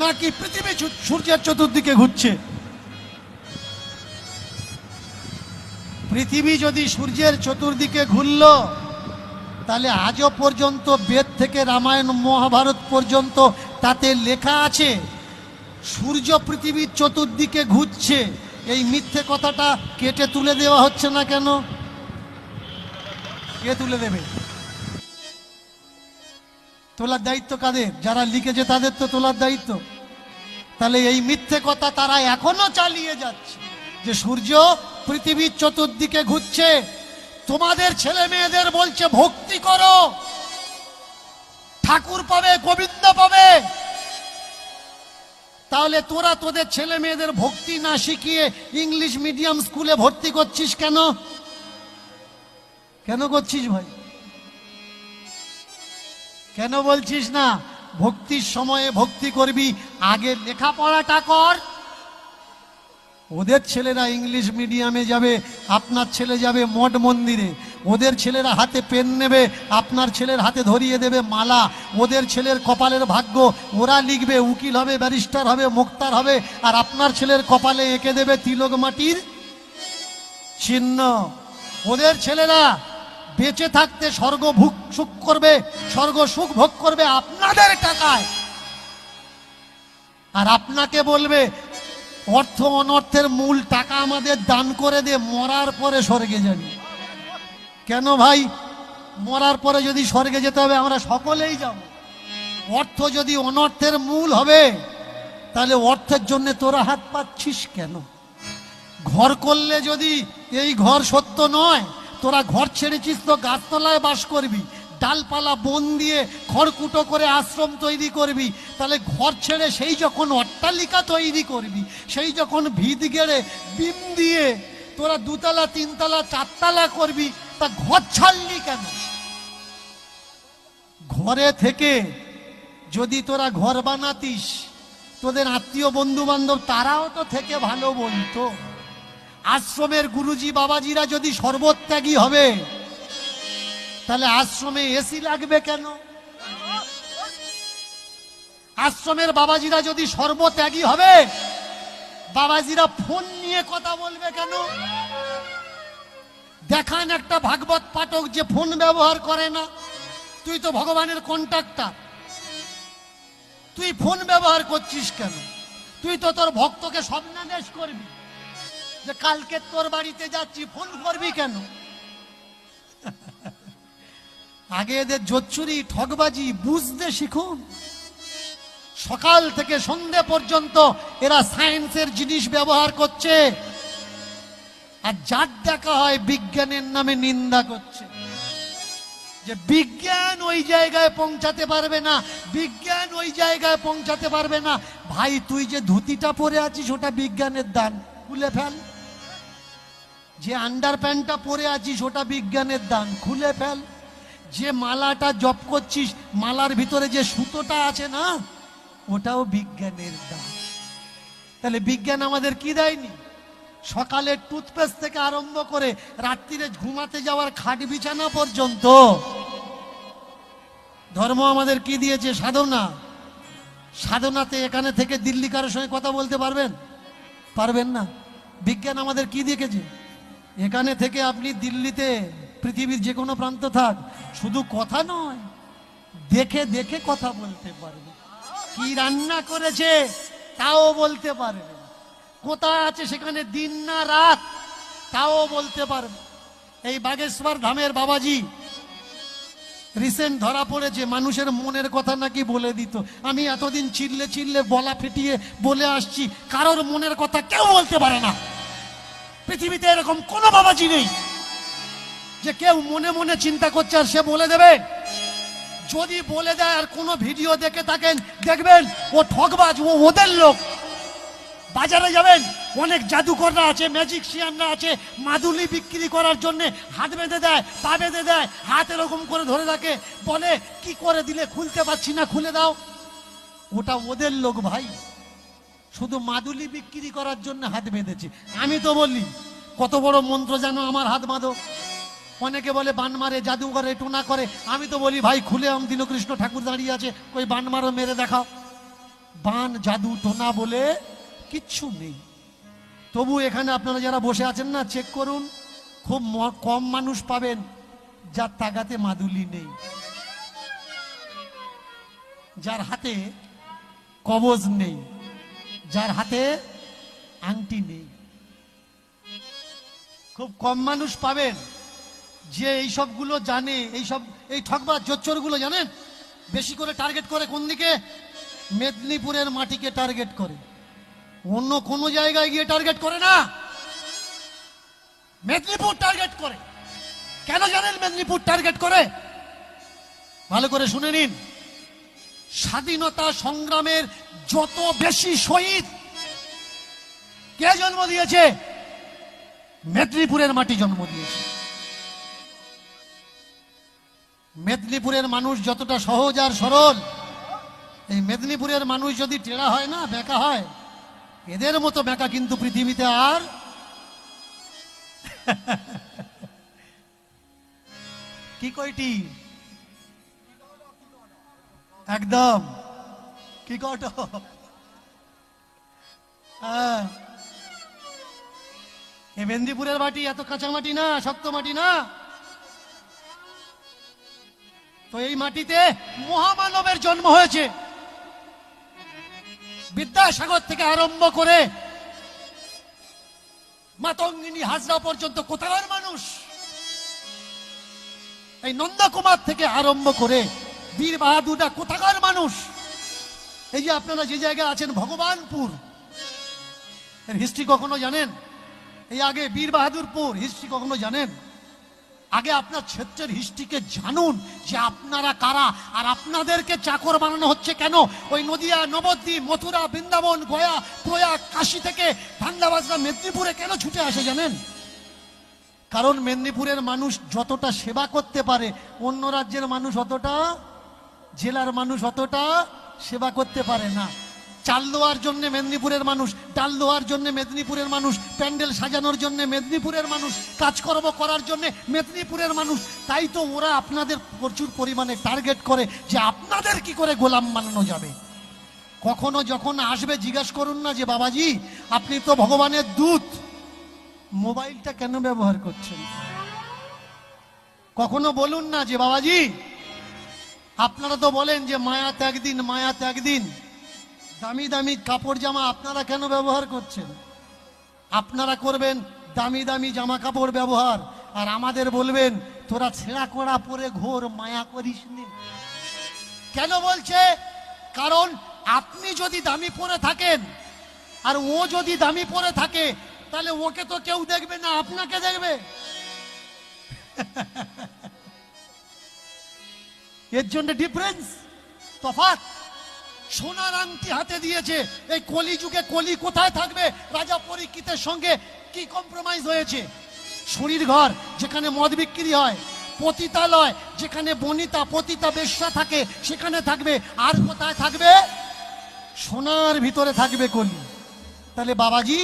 নাকি পৃথিবী সূর্যের চতুর্দিকে ঘুরছে? পৃথিবী যদি সূর্যের চতুর্দিকে ঘুরল, তাহলে আজও পর্যন্ত বেদ থেকে রামায়ণ, মহাভারত পর্যন্ত তাতে লেখা আছে, সূর্য পৃথিবীর চতুর্দিকে ঘুরছে। এই মিথ্যে কথাটা কেটে তুলে দেওয়া হচ্ছে না কেন? কে তুলে দেবে? তোলার দায়িত্ব কাদের? যারা লিখেছে তাদের তো তোলার দায়িত্ব। তাহলে এই মিথ্যে কথা তারা এখনও চালিয়ে যাচ্ছে। যে সূর্য পৃথিবীর চতুর্দিকে ঘুরছে, তোমাদের ছেলে মেয়েদের বলছে, ভক্তি করো। ঠাকুর পাবে, গোবিন্দ পাবে। তাহলে তোরা তোদের ছেলে মেয়েদের ভক্তি না শিখিয়ে ইংলিশ মিডিয়াম স্কুলে ভর্তি করছিস কেন? কেন করছিস ভাই? কেন বলছিস না? ভক্তির সময়ে ভক্তি করবি আগে লেখাপড়াটা কর। ওদের ছেলেরা ইংলিশ মিডিয়ামে যাবে, আপনার ছেলে যাবে মঠ মন্দিরে। ওদের ছেলেরা হাতে পেন নেবে, আপনার ছেলের হাতে ধরিয়ে দেবে মালা। ওদের ছেলের কপালের ভাগ্য, ওরা লিখবে, উকিল হবে, ব্যারিস্টার হবে, মুক্তার হবে, আর আপনার ছেলের কপালে এঁকে দেবে তিলক মাটির চিহ্ন। ওদের ছেলেরা বেঁচে থাকতে স্বর্গ ভুক সুখ করবে, স্বর্গ সুখ ভোগ করবে আপনাদের টাকায়। আর আপনাকে বলবে, অর্থ অনর্থের মূল টাকা আমাদের দান করে দে, মরার পরে স্বর্গে যাবি। কেন ভাই? মরার পরে যদি স্বর্গে যেতে হবে, আমরা সকলেই যাব। অর্থ যদি অনর্থের মূল হবে, তাহলে অর্থের জন্য তোরা হাত পাচ্ছিস কেন? ঘর করলে যদি এই ঘর সত্য নয় তোরা ঘর ছেড়েছিস তো গাছতলায় বাস করবি, ডালপালা বন দিয়ে খড়কুটো করে আশ্রম তৈরি করবি, তাহলে ঘর ছেড়ে সেই যখন অট্টালিকা তৈরি করবি, সেই যখন ভিত গেড়ে বিম দিয়ে তোরা দুতলা, তিনতলা, চারতলা করবি, তা ঘর ছাড়লি কেন? ঘরে থেকে যদি তোরা ঘর বানাতিস, তোদের আত্মীয় বন্ধু বান্ধব তারাও তো থেকে ভালো বলতো। আশ্রমের গুরুজি বাবাজিরা যদি সর্বত্যাগী হবে, তাহলে আশ্রমে এসি লাগবে কেন? আশ্রমের বাবাজিরা যদি সর্বত্যাগী হবে, বাবাজিরা ফোন নিয়ে কথা বলবে কেন? দেখান একটা ভাগবত পাঠক যে ফোন ব্যবহার করে না। তুই তো ভগবানের কন্ট্রাক্টার তুই ফোন ব্যবহার করছিস কেন? তুই তো তোর ভক্তকে স্বপ্নাদেশ করবি। যে কালকে তোর বাড়িতে যাচ্ছি ফোন করবি কেন? আগে এদের জোচ্চুরি ঠকবাজি বুঝতে শিখুন। সকাল থেকে সন্ধে পর্যন্ত এরা সায়েন্সের জিনিস ব্যবহার করছে। আর যার দেখা হয় বিজ্ঞানের নামে নিন্দা করছে। যে বিজ্ঞান ওই জায়গায় পৌঁছাতে পারবে না, বিজ্ঞান ওই জায়গায় পৌঁছাতে পারবে না। ভাই, তুই যে ধুতিটা পরে আছিস, ওটা বিজ্ঞানের দান। খুলে ফেল। যে আন্ডার প্যান্টটা পরে আছিস, ওটা বিজ্ঞানের দান। খুলে ফেল। যে মালাটা জপ করছিস, মালার ভিতরে যে সুতোটা আছে না, ওটাও বিজ্ঞানের দান। তাহলে বিজ্ঞান আমাদের কি দেয়নি? সকালে টুথপেস্ট থেকে আরম্ভ করে রাত্রিরে ঘুমাতে যাওয়ার খাট বিছানা পর্যন্ত। ধর্ম আমাদের কি দিয়েছে? সাধনা। সাধনাতে এখানে থেকে দিল্লি কারোর সঙ্গে কথা বলতে পারবেন? পারবেন না। বিজ্ঞান আমাদের কি দেখেছে এখানে থেকে আপনি দিল্লিতে, পৃথিবীর যে কোনো প্রান্ত থাক, শুধু কথা নয়, দেখে দেখে কথা বলতে পারবে। কি রান্না করেছে, তাও বলতে পারবে কোথায় আছে সেখানে দিন না রাত, তাও বলতে পারবে এই বাগেশ্বর ধামের বাবাজি, রিসেন্ট ধরা পড়েছে, মানুষের মনের কথা নাকি বলে দিত। আমি এতদিন চিল্লে চিল্লে বলা ফেটিয়ে বলে আসছি, কারোর মনের কথা কেউ বলতে পারে না। পৃথিবীতে এরকম কোনো বাবাজি নেই যে কেউ মনে মনে চিন্তা করছে আর সে বলে দেবে। যদি বলে দেয় আর কোনো ভিডিও দেখে থাকেন, দেখবেন ও ঠকবাজ ও ওদের লোক। বাজারে যাবেন, অনেক জাদুকররা আছে ম্যাজিকশিয়ানরা আছে, মাদুলি বিক্রি করার জন্য হাত বেঁধে দেয়, পা বেঁধে দেয়, হাত এরকম করে ধরে রাখে, বলে, কি করে দিলে খুলতে পারছি না, খুলে দাও। ওটা ওদের লোক ভাই। শুধু মাদুলি বিক্রি করার জন্য হাত বেঁধেছে। আমি তো বলি, কত বড় মন্ত্র জানো আমার হাত বাঁধো। অনেকে বলে, বান মারে, জাদু করে, টোনা করে। আমি তো বলি, ভাই, খুলে আম দিল কৃষ্ণ ঠাকুর দাঁড়িয়ে আছে। ওই বান মারো, মেরে দেখাও। বান, জাদু, টোনা বলে কিচ্ছু নেই। তবু এখানে আপনারা যারা বসে আছেন না চেক করুন। খুব কম মানুষ পাবেন, যার তাগাতে মাদুলি নেই। যার হাতে কবজ নেই। যার হাতে আংটি নেই। খুব কম মানুষ পাবেন যে এই সবগুলো জানে এই সব এই ঠকবা জোচ্চরগুলো জানেন? বেশি করে টার্গেট করে কোন দিকে? মেদিনীপুরের মাটিকে টার্গেট করে। অন্য কোনো জায়গায় গিয়ে টার্গেট করে না। মেদিনীপুর টার্গেট করে। কেন জানেন মেদিনীপুর টার্গেট করে? ভালো করে শুনে নিন। স্বাধীনতা সংগ্রামের যত বেশি শহীদ, কে জন্ম দিয়েছে? মেদিনীপুরের মাটি জন্ম দিয়েছে। মেদিনীপুরের মানুষ যতটা সহজ আর সরল, এই মেদিনীপুরের মানুষ যদি টেড়া হয় না, বেকা হয়, এদের মতো বেকা কিন্তু পৃথিবীতে আর কি কয়টি? একদম। কি কট হ্যাঁ। এ মেদিনীপুরের মাটি এত কাঁচা মাটি না, শক্ত মাটি না? তো এই মাটিতে মহামানবের জন্ম হয়েছে। বিদ্যাসাগর থেকে আরম্ভ করে মাতঙ্গিনী হাজরা পর্যন্ত কোথাকার মানুষ? এই নন্দকুমার থেকে আরম্ভ করে বীর বাহাদুররা কোথাকার মানুষ? এই যে আপনারা যে জায়গায় আছেন, ভগবানপুর। এর হিস্ট্রি কখনো জানেন? এই আগে বীর বাহাদুরপুর হিস্ট্রি কখনো জানেন? আগে আপনার ক্ষেত্রের হিস্ট্রিকে জানুন যে আপনারা কারা? আর আপনাদেরকে চাকর বানানো হচ্ছে কেন? ওই নদিয়া, নবদ্বীপ, মথুরা, বৃন্দাবন, গয়া, প্রয়াগ, কাশী থেকে ঠান্ডাবাজরা মেদিনীপুরে কেন ছুটে আসে জানেন? কারণ মেদিনীপুরের মানুষ যতটা সেবা করতে পারে, অন্য রাজ্যের মানুষ অতটা জেলার মানুষ অতটা সেবা করতে পারে না। চাল দেওয়ার জন্য মেদিনীপুরের মানুষ, ডাল দেওয়ার জন্য মেদিনীপুরের মানুষ, প্যান্ডেল সাজানোর জন্য মেদিনীপুরের মানুষ, কাজকর্ম করার জন্য মেদিনীপুরের মানুষ। তাই তো ওরা আপনাদের প্রচুর পরিমাণে টার্গেট করে যে আপনাদের কি করে গোলাম বানানো যাবে। কখনো যখন আসবে জিজ্ঞেস করুন না যে, বাবাজি, আপনি তো ভগবানের দূত। মোবাইলটা কেন ব্যবহার করছেন? কখনো বলুন না যে, বাবাজি আপনারা তো বলেন যে মায়া ত্যাগ দিন, মায়া ত্যাগ দিন। দামি দামি কাপড় জামা আপনারা কেন ব্যবহার করছেন? আপনারা করবেন দামি দামি জামা কাপড় ব্যবহার, আর আমাদের বলবেন, তোরা ছেঁড়া কড়া পরে ঘোর, মায়া করিস কেন বলছে? কারণ আপনি যদি দামি পরে থাকেন, আর ও যদি দামি পরে থাকে, তাহলে ওকে তো কেউ দেখবে না, আপনাকে দেখবে। এর জন্য ডিফারেন্স তফাৎ। সোনার আংটি হাতে দিয়েছে। এই কলি যুগে কলি কোথায় থাকবে? রাজা পরীক্ষিতের সঙ্গে কি কম্প্রোমাইজ হয়েছে? শরীর ঘর, যেখানে মদ বিক্রি হয়, পতিতালয়, যেখানে বনিতা, পতিতা বেশ্যা থাকে, সেখানে থাকবে। আর কোথায় থাকবে? সোনার ভিতরে থাকবে কলি। তাহলে বাবাজি,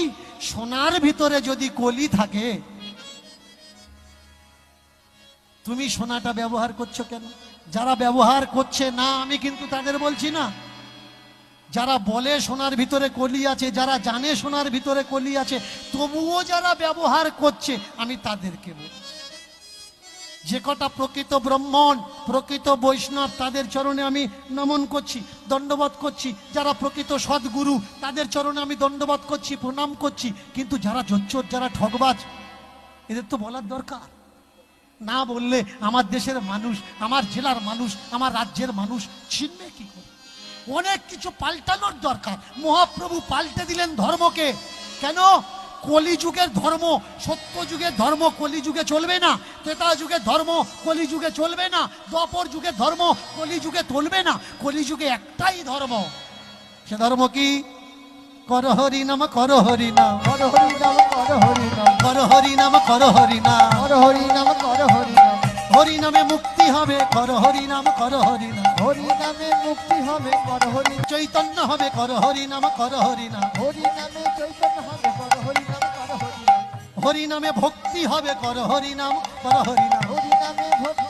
সোনার ভিতরে যদি কলি থাকে, তুমি সোনাটা ব্যবহার করছ কেন? যারা ব্যবহার করছে, না, আমি কিন্তু তাদের বলছি না। যারা বলে সোনার ভিতরে কলি আছে, যারা জানে সোনার ভিতরে কলি আছে, তবুও যারা ব্যবহার করছে, আমি তাদেরকে বলছি। যে কটা প্রকৃত ব্রাহ্মণ, প্রকৃত বৈষ্ণব, তাদের চরণে আমি নমন করছি দণ্ডবোধ করছি। যারা প্রকৃত সদ্গুরু, তাদের চরণে আমি দণ্ডবোধ করছি, প্রণাম করছি। কিন্তু যারা জোচ্চোর, যারা ঠগবাজ, এদের তো বলার দরকার। না বললে আমার দেশের মানুষ, আমার জেলার মানুষ, আমার রাজ্যের মানুষ চিনবে কি করে? অনেক কিছু পাল্টানোর দরকার। মহাপ্রভু পাল্টে দিলেন ধর্মকে। কেন? কলিযুগের ধর্ম সত্য যুগের ধর্ম কলিযুগে চলবে না। ত্রেতা যুগের ধর্ম কলিযুগে চলবে না। দ্বাপর যুগের ধর্ম কলিযুগে চলবে না। কলিযুগে একটাই ধর্ম। সে ধর্ম কি? কর হরি নাম কর হরি নাম কর হরি নাম কর হরি নাম কর হরি হরি নামে মুক্তি হবে কর হরি নাম কর হরি নাম হরি নামে মুক্তি হবে কর হরি চৈতন্য হবে কর হরি নাম কর হরি নাম হরি নামে চৈতন্য হবে কর হরি নাম কর হরি নাম হরি নামে ভক্তি হবে কর হরি নাম কর হরি নাম হরি নামে ভক্তি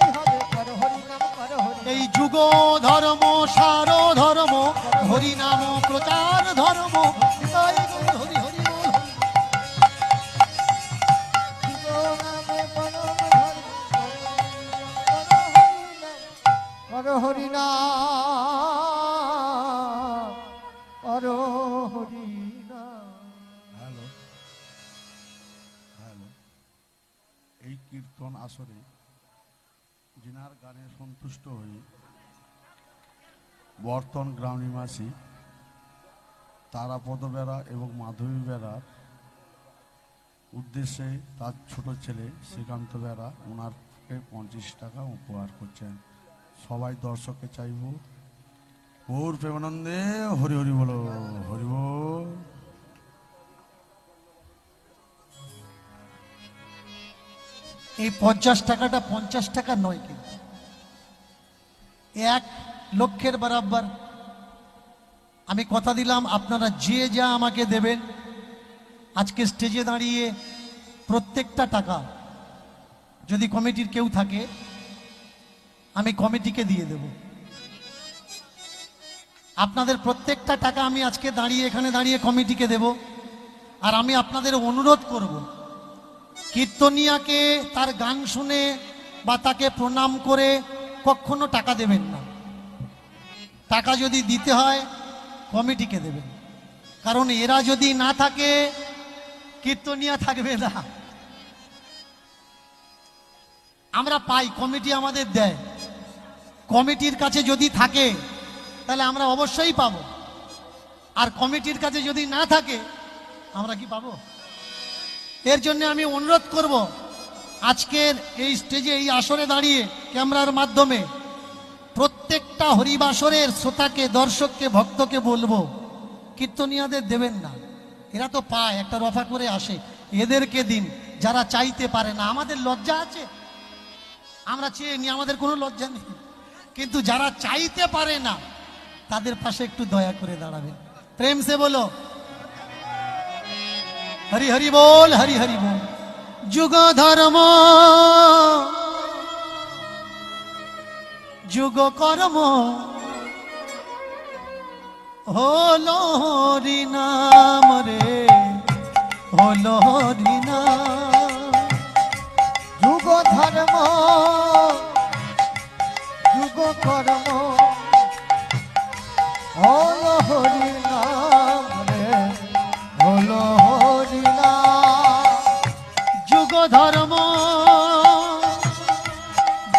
এই যুগ ধর্ম সার ধর্ম হরি নাম প্রচার ধর্ম হরি হরি হরিনাম কর হরিনাম হ্যালো হ্যালো এই কীর্তন আসরে যিনার গানে সন্তুষ্ট হয়ে বর্তন গ্রাম নিবাসী তারাপদ বেড়া এবং মাধবী বেড়ার উদ্দেশ্যে তার ছোট ছেলে শ্রীকান্ত বেড়া, ওনারকে পঞ্চাশ টাকা উপহার করছেন। সবাই দর্শককে চাইব। ওর প্রেমানন্দে হরি হরি বলো, হরি বল। এই পঞ্চাশ টাকাটা পঞ্চাশ টাকা নয় কিন্তু। এক লক্ষের বরাবর। আমি কথা দিলাম, আপনারা যে যা আমাকে দেবেন, আজকে স্টেজে দাঁড়িয়ে প্রত্যেকটা টাকা যদি কমিটির কেউ থাকে, আমি কমিটিকে দিয়ে দেব। আপনাদের প্রত্যেকটা টাকা আমি আজকে দাঁড়িয়ে, এখানে দাঁড়িয়ে কমিটিকে দেব, আর আমি আপনাদের অনুরোধ করব। কীর্তনিয়াকে তার গান শুনে বা তাকে প্রণাম করে কখনো টাকা দেবেন না। টাকা যদি দিতে হয়, কমিটিকে দেবেন। কারণ এরা যদি না থাকে, কীর্তনিয়া থাকবে না। আমরা পাই, কমিটি আমাদের দেয়। কমিটির কাছে যদি থাকে, তাহলে আমরা অবশ্যই পাবো। আর কমিটির কাছে যদি না থাকে, আমরা কি পাবো? এর জন্য আমি অনুরোধ করব আজকের এই স্টেজে, এই আসরে দাঁড়িয়ে ক্যামেরার মাধ্যমে প্রত্যেকটা হরিবাসরের শ্রোতাকে, দর্শককে, ভক্তকে বলব, কীর্তনিয়াদের দেবেন না। এরা তো পায়, একটা রফা করে আসে। এদেরকে দিন, যারা চাইতে পারে না। আমাদের লজ্জা আছে। আমরা চেয়ে নি আমাদের কোনো লজ্জা নেই। কিন্তু যারা চাইতে পারে না, তাদের পাশে একটু দয়া করে দাঁড়াবেন। প্রেম সে বলো হরি হরি বল, হরি হরি বল। যুগ ধর্ম যুগ কর্ম হলো হরি নাম রে, হলো হরি যুগ ধর্ম যুগ কর্ম হল হরি ধর্ম,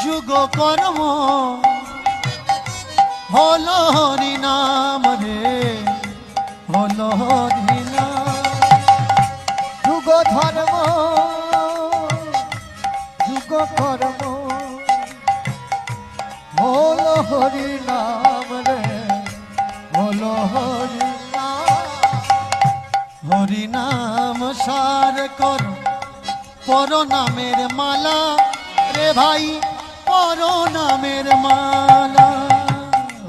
যুগ কর্ম, হলো হরি নাম রে, হলো হরি যুগ ধর্ম, যুগ কর্ম, হল হরি নাম রে, হল হরি নাম। হরি নাম সার কর। পর নামের মালা। রে ভাই পর নামের মালা।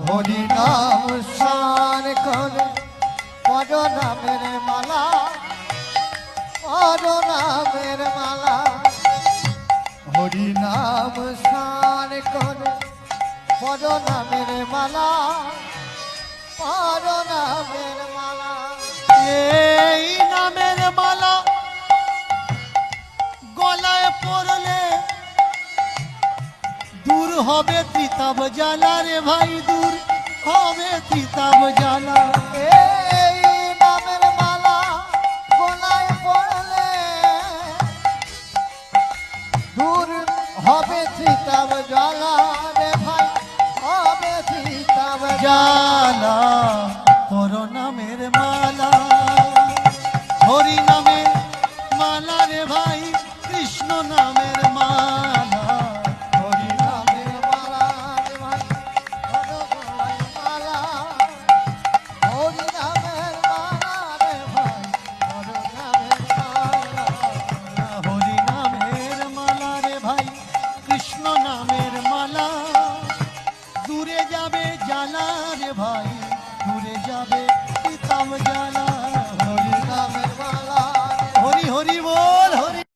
হরি নাম সার করে পদ নামের মালা। পদ নামের মালা। হরি নাম সার করে পদ নামের মালা। পদ নামের মালা। এই নামের পড়লে দূর হবে তিতাব জ্বালা রে ভাই, দূর হবে তিতাব জ্বালা। হবে সীতাব জ্বালা রে ভাই, হবে সীতাব